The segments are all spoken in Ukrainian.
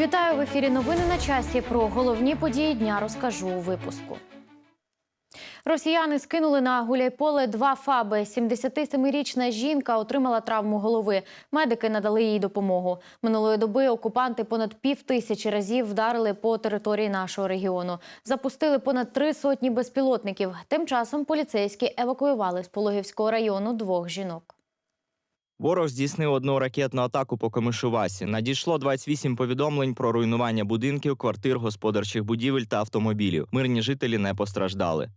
Вітаю в ефірі. Новини на часі. Про головні події дня розкажу у випуску. Росіяни скинули на гуляйполе два фаби. 77-річна жінка отримала травму голови. Медики надали їй допомогу. Минулої доби окупанти понад пів тисячі разів вдарили по території нашого регіону. Запустили понад три сотні безпілотників. Тим часом поліцейські евакуювали з Пологівського району двох жінок. Ворог здійснив одну ракетну атаку по Комишувасі. Надійшло 28 повідомлень про руйнування будинків, квартир, господарчих будівель та автомобілів. Мирні жителі не постраждали.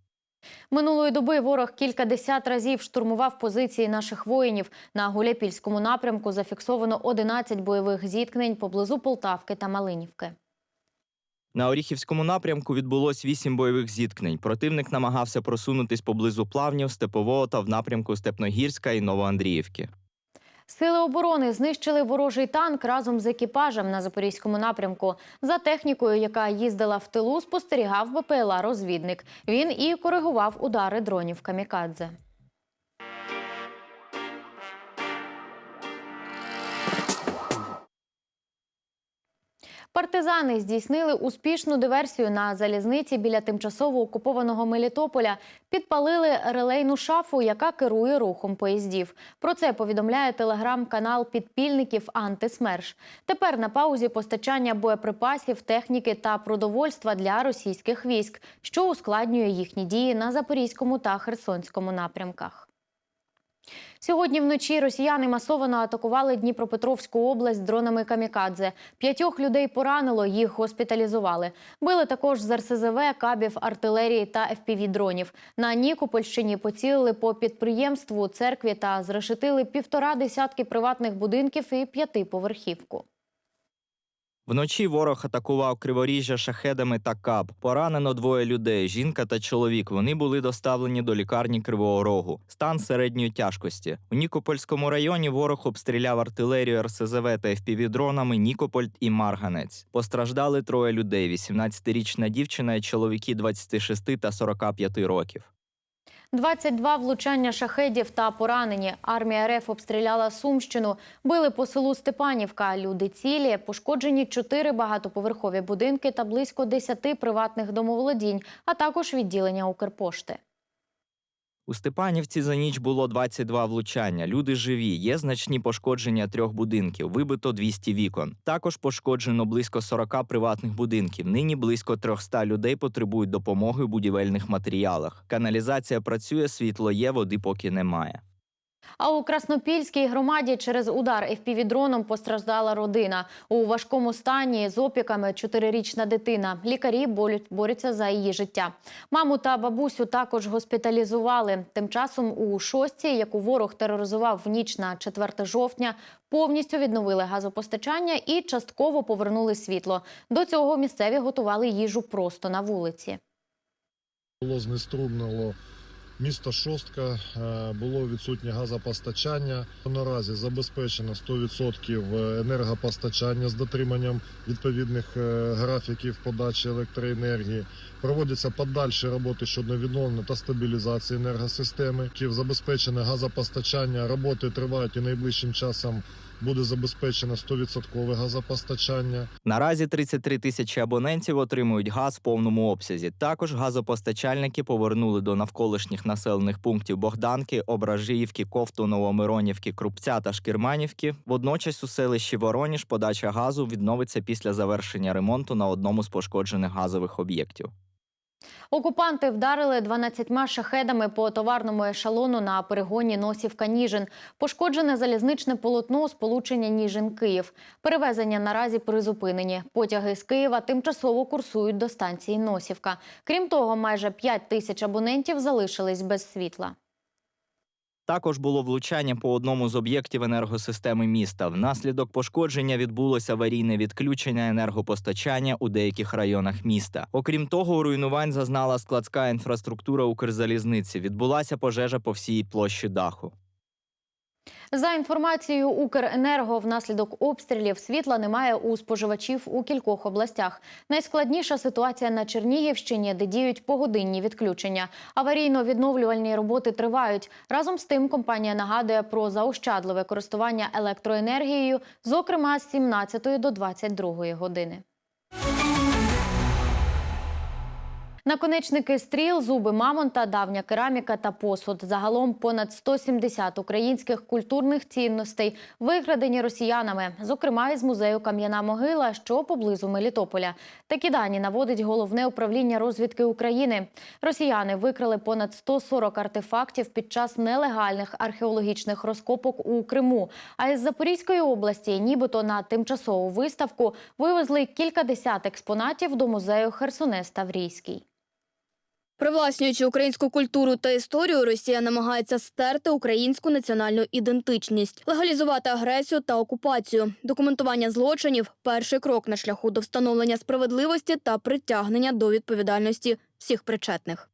Минулої доби ворог кількадесят разів штурмував позиції наших воїнів. На Гуляпільському напрямку зафіксовано 11 бойових зіткнень поблизу Полтавки та Малинівки. На Оріхівському напрямку відбулось вісім бойових зіткнень. Противник намагався просунутись поблизу плавнів, Степового та в напрямку Степногірська і Новоандріївки. Сили оборони знищили ворожий танк разом з екіпажем на запорізькому напрямку. За технікою, яка їздила в тилу, спостерігав БПЛА розвідник. Він і коригував удари дронів камікадзе. Партизани здійснили успішну диверсію на залізниці біля тимчасово окупованого Мелітополя. Підпалили релейну шафу, яка керує рухом поїздів. Про це повідомляє телеграм-канал підпільників Антисмерш. Тепер на паузі постачання боєприпасів, техніки та продовольства для російських військ, що ускладнює їхні дії на Запорізькому та Херсонському напрямках. Сьогодні вночі росіяни масово атакували Дніпропетровську область дронами камікадзе. П'ятьох людей поранило, їх госпіталізували. Били також з РСЗВ, кабів, артилерії та ФПВ-дронів. На Нікопольщині поцілили по підприємству, церкві та зрешетили півтора десятки приватних будинків і п'ятиповерхівку. Вночі ворог атакував криворіжжя шахедами та каб. Поранено двоє людей: жінка та чоловік. Вони були доставлені до лікарні Кривого Рогу. Стан середньої тяжкості. У Нікопольському районі ворог обстріляв артилерію РСЗВ та FPV-дронами Нікополь і Марганець. Постраждали троє людей: 18-річна дівчина і чоловіки 26 та 45 років. 22 влучання шахедів та поранені. Армія РФ обстріляла Сумщину. Били по селу Степанівка. Люди цілі. Пошкоджені чотири багатоповерхові будинки та близько 10 приватних домоволодінь, а також відділення Укрпошти. У Степанівці за ніч було 22 влучання. Люди живі. Є значні пошкодження трьох будинків. Вибито 200 вікон. Також пошкоджено близько 40 приватних будинків. Нині близько 300 людей потребують допомоги у будівельних матеріалах. Каналізація працює, світло є, води поки немає. А у Краснопільській громаді через удар FPV-дроном постраждала родина. У важкому стані з опіками чотирирічна дитина. Лікарі борються за її життя. Маму та бабусю також госпіталізували. Тим часом у шостці, яку ворог тероризував в ніч на 4 жовтня, повністю відновили газопостачання і частково повернули світло. До цього місцеві готували їжу просто на вулиці. Було знеструмлено місто Шостка, е, було відсутнє газопостачання. Наразі забезпечено 100% енергопостачання з дотриманням відповідних е, графіків подачі електроенергії. Проводяться подальші роботи щодо відновлення та стабілізації енергосистеми. Забезпечене газопостачання. Роботи тривають і найближчим часом буде забезпечено 100% газопостачання. Наразі 33 тисячі абонентів отримують газ в повному обсязі. Також газопостачальники повернули до навколишніх населених пунктів Богданки, Ображіївки, Ковту, Новомиронівки, Крупця та Шкірманівки. Водночас у селищі Вороніж подача газу відновиться після завершення ремонту на одному з пошкоджених газових об'єктів. Окупанти вдарили 12 шахедами по товарному ешелону на перегоні Носівка-Ніжин. Пошкоджене залізничне полотно сполучення Ніжин-Київ. Перевезення наразі призупинені. Потяги з Києва тимчасово курсують до станції Носівка. Крім того, майже 5 тисяч абонентів залишились без світла. Також було влучання по одному з об'єктів енергосистеми міста. Внаслідок пошкодження відбулося аварійне відключення енергопостачання у деяких районах міста. Окрім того, руйнувань зазнала складська інфраструктура Укрзалізниці. Відбулася пожежа по всій площі даху. За інформацією Укренерго, внаслідок обстрілів світла немає у споживачів у кількох областях. Найскладніша ситуація на Чернігівщині, де діють погодинні відключення. Аварійно-відновлювальні роботи тривають. Разом з тим, компанія нагадує про заощадливе користування електроенергією, зокрема з 17 до 22 години. Наконечники стріл, зуби мамонта, давня кераміка та посуд. Загалом понад 170 українських культурних цінностей викрадені росіянами, зокрема із музею Кам'яна могила, що поблизу Мелітополя. Такі дані наводить головне управління розвідки України. Росіяни викрали понад 140 артефактів під час нелегальних археологічних розкопок у Криму. А із Запорізької області, нібито на тимчасову виставку, вивезли кількадесят експонатів до музею Херсонес Таврійський. Привласнюючи українську культуру та історію, Росія намагається стерти українську національну ідентичність, легалізувати агресію та окупацію. Документування злочинів перший крок на шляху до встановлення справедливості та притягнення до відповідальності всіх причетних.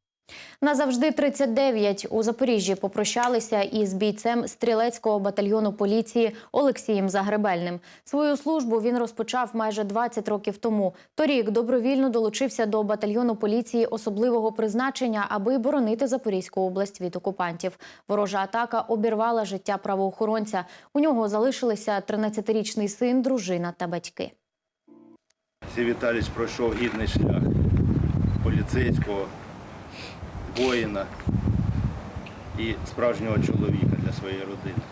Назавжди 39 у Запоріжжі попрощалися із бійцем стрілецького батальйону поліції Олексієм Загребельним. Свою службу він розпочав майже 20 років тому. Торік добровільно долучився до батальйону поліції особливого призначення, аби боронити Запорізьку область від окупантів. Ворожа атака обірвала життя правоохоронця. У нього залишилися 13-річний син, дружина та батьки. Сій Віталійович пройшов гідний шлях поліцейського, воїна і справжнього чоловіка для своєї родини.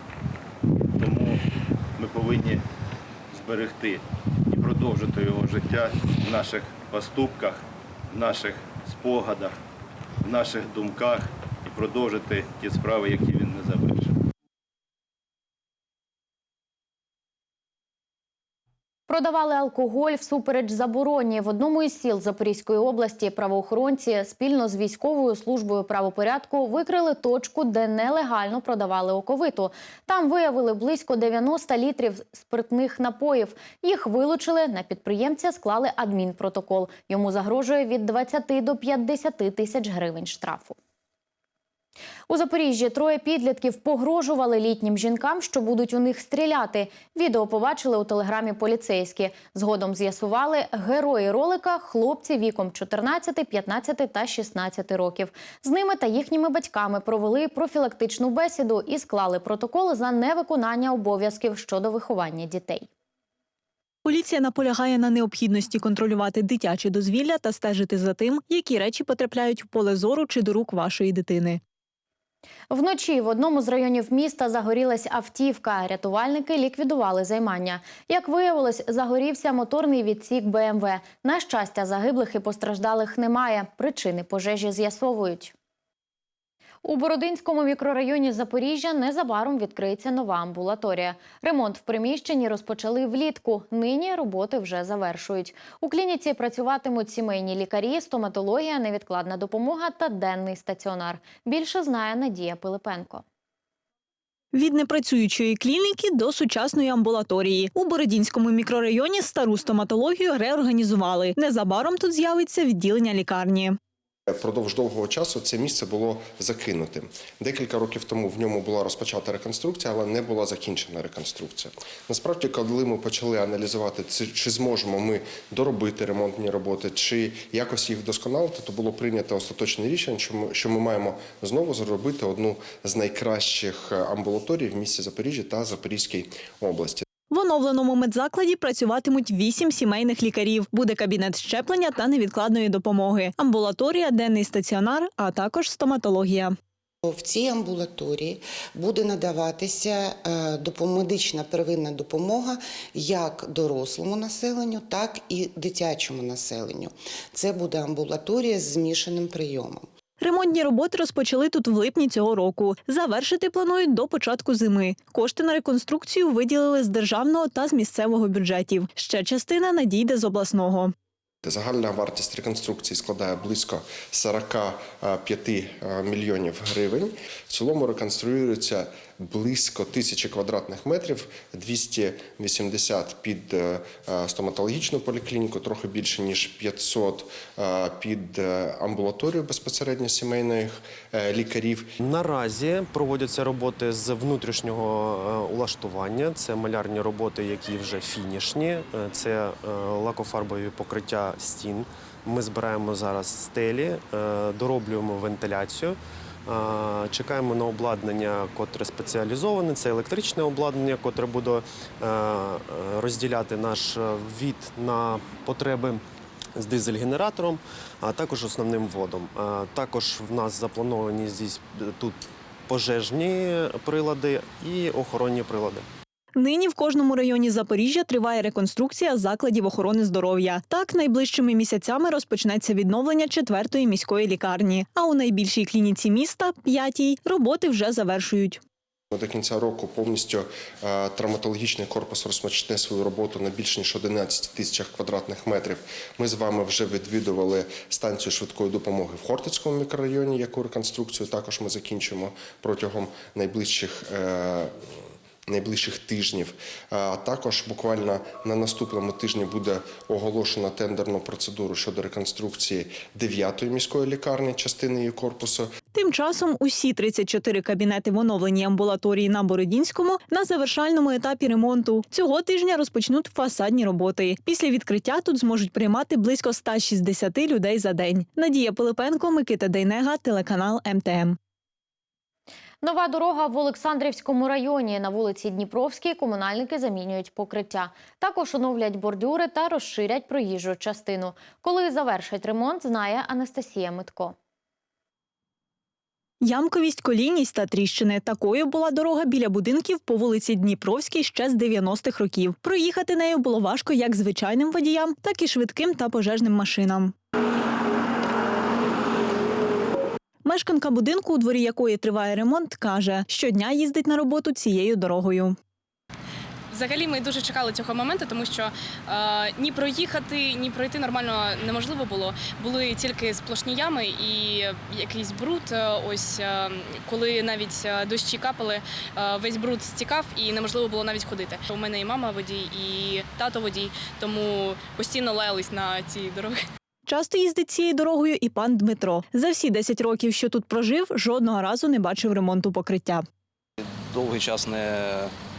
Тому ми повинні зберегти і продовжити його життя в наших поступках, в наших спогадах, в наших думках і продовжити ті справи, які він не завершив. Продавали алкоголь всупереч забороні. В одному із сіл Запорізької області правоохоронці спільно з військовою службою правопорядку викрили точку, де нелегально продавали оковиту. Там виявили близько 90 літрів спиртних напоїв. Їх вилучили. На підприємця склали адмінпротокол. Йому загрожує від 20 до 50 тисяч гривень штрафу. У Запоріжжі троє підлітків погрожували літнім жінкам, що будуть у них стріляти. Відео побачили у телеграмі поліцейські. Згодом з'ясували герої ролика хлопці віком 14, 15 та 16 років. З ними та їхніми батьками провели профілактичну бесіду і склали протокол за невиконання обов'язків щодо виховання дітей. Поліція наполягає на необхідності контролювати дитяче дозвілля та стежити за тим, які речі потрапляють в поле зору чи до рук вашої дитини. Вночі в одному з районів міста загорілась автівка. Рятувальники ліквідували займання. Як виявилось, загорівся моторний відсік БМВ. На щастя, загиблих і постраждалих немає. Причини пожежі з'ясовують. У Бородинському мікрорайоні Запоріжжя незабаром відкриється нова амбулаторія. Ремонт в приміщенні розпочали влітку. Нині роботи вже завершують. У клініці працюватимуть сімейні лікарі, стоматологія, невідкладна допомога та денний стаціонар. Більше знає Надія Пилипенко. Від непрацюючої клініки до сучасної амбулаторії у Бородінському мікрорайоні стару стоматологію реорганізували. Незабаром тут з'явиться відділення лікарні. Продовж довгого часу це місце було закинутим. Декілька років тому в ньому була розпочата реконструкція, але не була закінчена реконструкція. Насправді, коли ми почали аналізувати, чи- зможемо ми доробити ремонтні роботи, чи якось їх вдосконалити, то було прийнято остаточне рішення, що що ми маємо знову зробити одну з найкращих амбулаторій в місті Запоріжжя та Запорізькій області. Оновленому медзакладі працюватимуть вісім сімейних лікарів. Буде кабінет щеплення та невідкладної допомоги, амбулаторія, денний стаціонар, а також стоматологія. В цій амбулаторії буде надаватися е, медична первинна допомога як дорослому населенню, так і дитячому населенню. Це буде амбулаторія з змішаним прийомом. Ремонтні роботи розпочали тут в липні цього року. Завершити планують до початку зими. Кошти на реконструкцію виділили з державного та з місцевого бюджетів. Ще частина надійде з обласного. Загальна вартість реконструкції складає близько 45 е, мільйонів гривень. В цілому реконструюється близько тисячі квадратних метрів, 280 під е, е, стоматологічну поліклініку, трохи більше ніж 500 е, під амбулаторію безпосередньо сімейних лікарів. Наразі проводяться роботи з внутрішнього улаштування. Це малярні роботи, які вже фінішні. Це лакофарбові покриття стін. Ми збираємо зараз стелі, дороблюємо вентиляцію. Е, Чекаємо на обладнання, котре спеціалізоване. Це електричне обладнання, котре буде е, е, розділяти наш е, від на потреби з дизель-генератором, а також основним водом. Також в нас заплановані здесь, е, тут пожежні прилади і охоронні прилади. Нині в кожному районі Запоріжжя триває реконструкція закладів охорони здоров'я. Так, найближчими місяцями розпочнеться відновлення четвертої міської лікарні. А у найбільшій клініці міста п'ятій роботи вже завершують. До кінця року повністю е, травматологічний корпус розпочне свою роботу на більш ніж 11 тисячах квадратних метрів. Ми з вами вже відвідували станцію швидкої допомоги в Хортицькому мікрорайоні, яку реконструкцію також ми закінчимо протягом найближчих. Найближчих тижнів, а також буквально на наступному тижні буде оголошено тендерну процедуру щодо реконструкції 9-ї міської лікарні, частини її корпусу. Тим часом усі 34 кабінети в оновленій амбулаторії на Бородінському на завершальному етапі ремонту. Цього тижня розпочнуть фасадні роботи. Після відкриття тут зможуть приймати близько 160 людей за день. Надія Пилипенко, Микита Дейнега, телеканал МТМ. Нова дорога в Олександрівському районі на вулиці Дніпровській комунальники замінюють покриття. Також оновлять бордюри та розширять проїжджу частину. Коли завершать ремонт, знає Анастасія Митко. Ямковість, колійність та тріщини. Такою була дорога біля будинків по вулиці Дніпровській ще з 90-х років. Проїхати нею було важко як звичайним водіям, так і швидким та пожежним машинам. Мешканка будинку, у дворі якої триває ремонт, каже, щодня їздить на роботу цією дорогою. Взагалі ми дуже чекали цього моменту, тому що е, ні проїхати, ні пройти нормально неможливо було. Були тільки сплошні ями і якийсь бруд. Е, Ось е, коли навіть е, дощі капали, е, весь бруд стікав і неможливо було навіть ходити. У мене і мама водій, і тато водій, тому постійно лаялись на ці дороги. Часто їздить цією дорогою і пан Дмитро. За всі 10 років, що тут прожив, жодного разу не бачив ремонту покриття. довгий час не,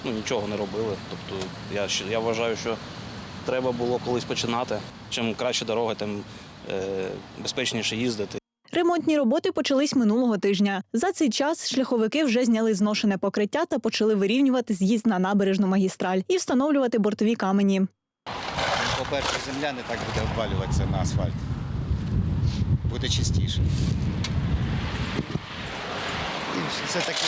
ну, нічого не робили. Тобто я, я вважаю, що треба було колись починати. Чим краще дорога, тим е, безпечніше їздити. Ремонтні роботи почались минулого тижня. За цей час шляховики вже зняли зношене покриття та почали вирівнювати з'їзд на набережну магістраль і встановлювати бортові камені. По-перше, земля не так буде обвалюватися на асфальт. Буде чистіше. Все-таки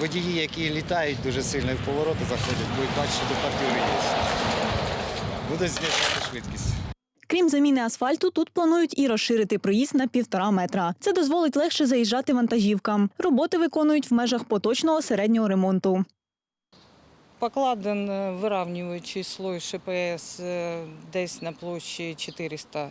водії, які літають дуже сильно в повороти заходять, будуть бачити, що до бордюри є. Будуть знижувати швидкість. Крім заміни асфальту, тут планують і розширити проїзд на півтора метра. Це дозволить легше заїжджати вантажівкам. Роботи виконують в межах поточного середнього ремонту. Покладен е, виравнюючий слой ШПС е, десь на площі 400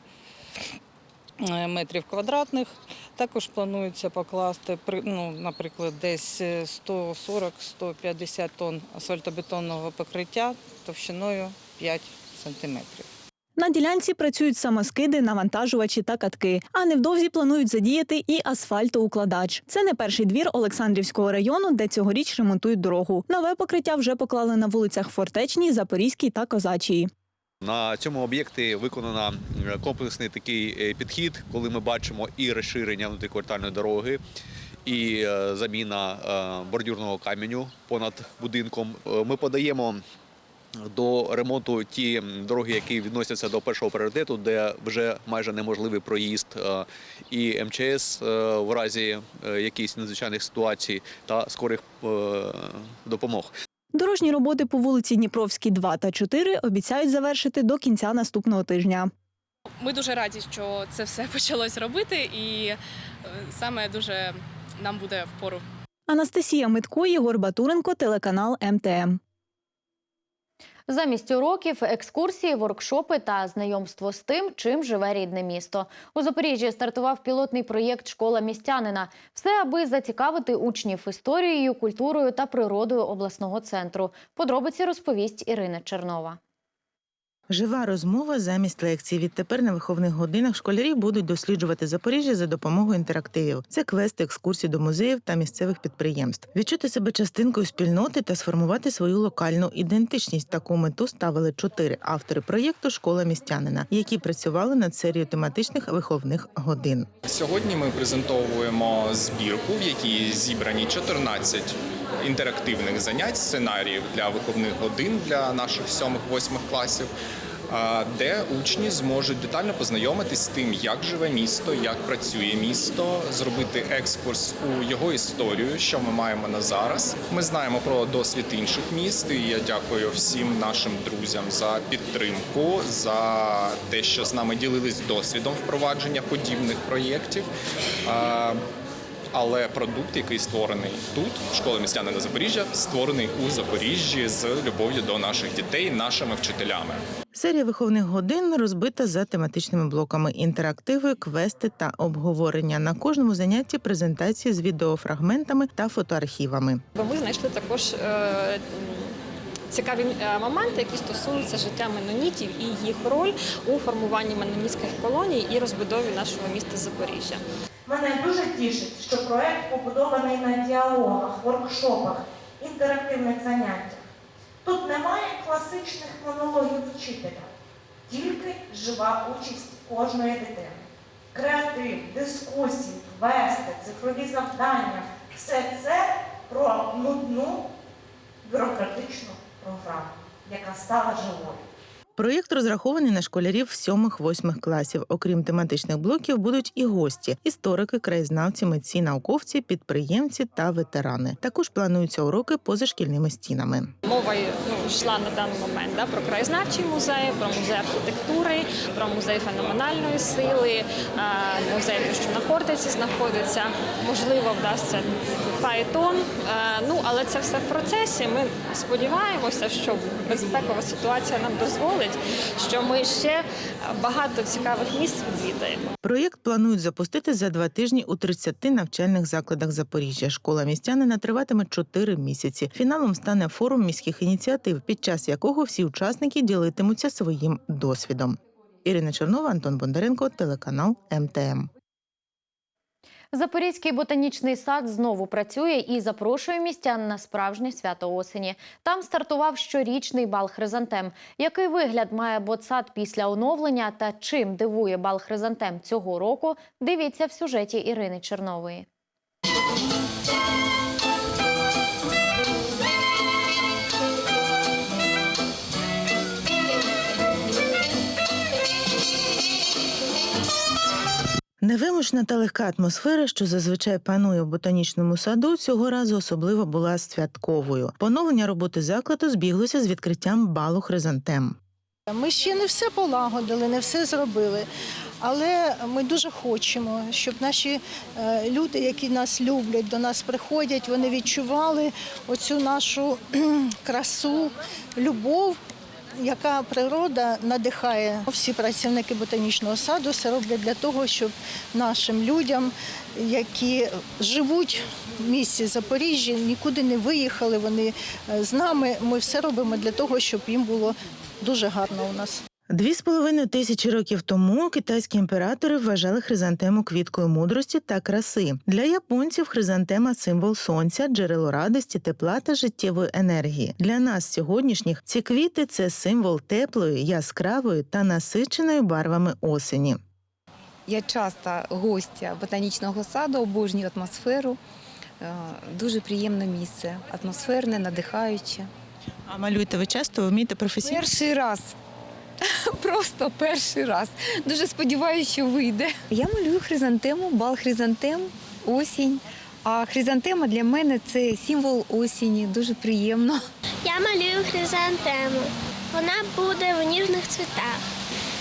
е, метрів квадратних. Також планується покласти, ну, наприклад, десь е, 140-150 тонн асфальтобетонного покриття товщиною 5 сантиметрів. На ділянці працюють самоскиди, навантажувачі та катки. А невдовзі планують задіяти і асфальтоукладач. Це не перший двір Олександрівського району, де цьогоріч ремонтують дорогу. Нове покриття вже поклали на вулицях Фортечній, Запорізькій та Козачій. На цьому об'єкті виконано е, комплексний такий е, підхід, коли ми бачимо і розширення внутріквартальної дороги, і е, заміна бордюрного каменю понад будинком. Ми подаємо до ремонту ті дороги, які відносяться до першого пріоритету, де вже майже неможливий проїзд е, і МЧС е, в разі е, якихось надзвичайних ситуацій та скорих допомог. Дорожні роботи по вулиці Дніпровській 2 та 4 обіцяють завершити до кінця наступного тижня. Ми дуже раді, що це все почалось робити, і саме дуже нам буде впору. Анастасія Митко, Єгор Батуренко, телеканал МТМ. Замість уроків, екскурсії, воркшопи та знайомство з тим, чим живе рідне місто. У Запоріжжі стартував пілотний проєкт Школа містянина. Все, аби зацікавити учнів історією, культурою та природою обласного центру. Подробиці розповість Ірина Чернова. Жива розмова замість лекцій. Відтепер на виховних годинах школярі будуть досліджувати Запоріжжя за допомогою інтерактивів. Це квести, екскурсії до музеїв та місцевих підприємств. Відчути себе частинкою спільноти та сформувати свою локальну ідентичність. Таку мету ставили чотири автори проєкту Школа містянина, які працювали над серією тематичних виховних годин. Сьогодні ми презентовуємо збірку, в якій зібрані 14 інтерактивних занять, сценаріїв для виховних годин для наших 7-8 класів, де учні зможуть детально познайомитись з тим, як живе місто, як працює місто, зробити екскурс у його історію, що ми маємо на зараз. Ми знаємо про досвід інших міст, і я дякую всім нашим друзям за підтримку, за те, що з нами ділились досвідом впровадження подібних проєктів. Але продукт, який створений тут, школа містянина Запоріжжя, створений у Запоріжжі з любов'ю до наших дітей, нашими вчителями. Серія виховних годин розбита за тематичними блоками: інтерактиви, квести та обговорення. На кожному занятті презентації з відеофрагментами та фотоархівами. Ми знайшли також е, цікаві е, моменти, які стосуються життя менонітів і їх роль у формуванні менонітських колоній і розбудові нашого міста Запоріжжя. Мене дуже тішить, що проект побудований на діалогах, воркшопах, інтерактивних заняттях. Тут немає класичних монологів вчителя, тільки жива участь кожної дитини. Креатив, дискусії, квести, цифрові завдання все це про нудну бюрократичну програму, яка стала живою. Проєкт розрахований на школярів сьомих-восьмих класів. Окрім тематичних блоків, будуть і гості: історики, краєзнавці, митці, науковці, підприємці та ветерани. Також плануються уроки поза шкільними стінами. Мова йшла на даний момент да, про краєзнавчий музей, про музей архітектури, про музей феноменальної сили, е, музей, що на Хортиці знаходиться. Можливо, вдасться фаетон. Е, Ну, але це все в процесі. Ми сподіваємося, що безпекова ситуація нам дозволить, що ми ще багато цікавих місць відвідаємо. Проєкт планують запустити за два тижні у 30 навчальних закладах Запоріжжя. Школа містянина триватиме 4 місяці. Фіналом стане форум міських ініціатив, під час якого всі учасники ділитимуться своїм досвідом. Ірина Чернова, Антон Бондаренко, телеканал МТМ. Запорізький ботанічний сад знову працює і запрошує містян на справжнє свято осені. Там стартував щорічний бал хризантем. Який вигляд має ботсад після оновлення та чим дивує бал хризантем цього року? Дивіться в сюжеті Ірини Чернової. Невимушна та легка атмосфера, що зазвичай панує в ботанічному саду, цього разу особливо була святковою. Поновлення роботи закладу збіглося з відкриттям балу хризантем. Ми ще не все полагодили, не все зробили. Але ми дуже хочемо, щоб наші е, люди, які нас люблять, до нас приходять, вони відчували оцю нашу красу, любов, яка природа надихає. Всі працівники ботанічного саду все роблять для того, щоб нашим людям, які живуть в місті Запоріжжя, нікуди не виїхали, вони е, з нами. Ми все робимо для того, щоб їм було дуже гарно у нас. Дві з половиною тисячі років тому китайські імператори вважали хризантему квіткою мудрості та краси. Для японців хризантема символ сонця, джерело радості, тепла та життєвої енергії. Для нас, сьогоднішніх, ці квіти це символ теплої, яскравої та насиченої барвами осені. Я часто гостя ботанічного саду, обожнюю атмосферу. Е, Дуже приємне місце, атмосферне, надихаюче. А малюєте ви часто, ви вмієте професійно? Перший раз. Просто перший раз. Дуже сподіваюся, що вийде. Я малюю хризантему, бал хризантем, осінь. А хризантема для мене це символ осені, дуже приємно. Я малюю хризантему. Вона буде в ніжних цвітах.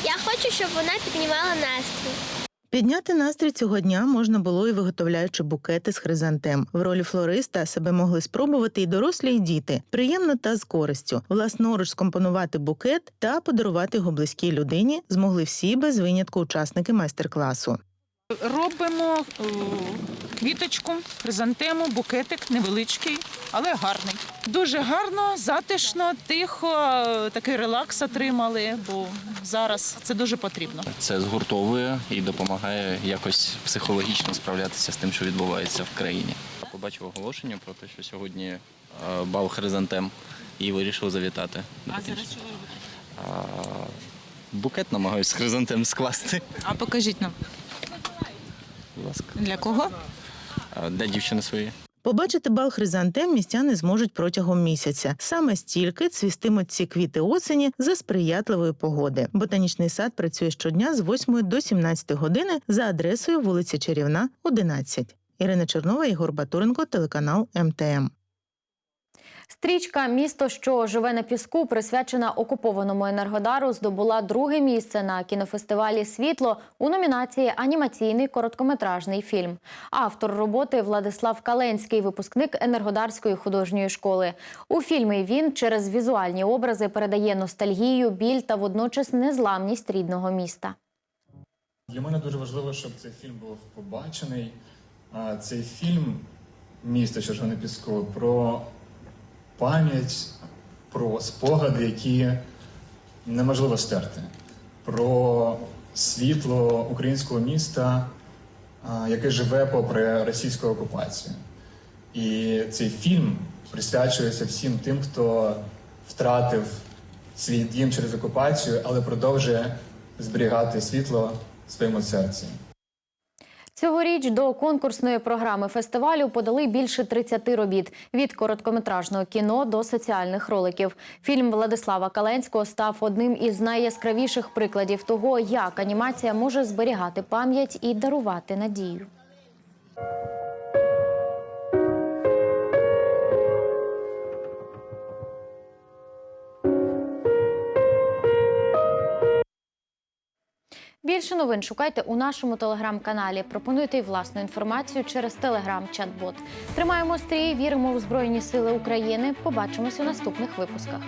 Я хочу, щоб вона піднімала настрій. Підняти настрій цього дня можна було і виготовляючи букети з хризантем. В ролі флориста себе могли спробувати і дорослі, і діти. Приємно та з користю. Власноруч скомпонувати букет та подарувати його близькій людині змогли всі без винятку учасники майстер-класу. Робимо е, квіточку, хризантему, букетик невеличкий, але гарний. Дуже гарно, затишно, тихо, такий релакс отримали, бо зараз це дуже потрібно. Це згуртовує і допомагає якось психологічно справлятися з тим, що відбувається в країні. Побачив оголошення про те, що сьогодні е, бал хризантем і вирішив завітати. А зараз що ви робите? Букет намагаюся з хризантем скласти. А покажіть нам. Будь ласка. Для кого? Для дівчини своєї. Побачити бал хризантем містяни зможуть протягом місяця. Саме стільки цвістимуть ці квіти осені за сприятливої погоди. Ботанічний сад працює щодня з 8 до 17 години за адресою вулиця Чарівна, 11. Ірина Чернова, Ігор Батуренко, телеканал МТМ. Стрічка Місто, що живе на піску, присвячена окупованому енергодару, здобула друге місце на кінофестивалі Світло у номінації Анімаційний короткометражний фільм. Автор роботи Владислав Каленський, випускник енергодарської художньої школи. У фільмі він через візуальні образи передає ностальгію, біль та водночас незламність рідного міста. Для мене дуже важливо, щоб цей фільм був побачений. Цей фільм Місто, що живе на піску про пам'ять, про спогади, які неможливо стерти, про світло українського міста, яке живе попри російську окупацію. І цей фільм присвячується всім тим, хто втратив свій дім через окупацію, але продовжує зберігати світло в своєму серці. Цьогоріч до конкурсної програми фестивалю подали більше 30 робіт від короткометражного кіно до соціальних роликів. Фільм Владислава Каленського став одним із найяскравіших прикладів того, як анімація може зберігати пам'ять і дарувати надію. Більше новин шукайте у нашому телеграм-каналі. Пропонуйте й власну інформацію через телеграм-чат-бот. Тримаємо стрій, віримо у Збройні Сили України. Побачимось у наступних випусках.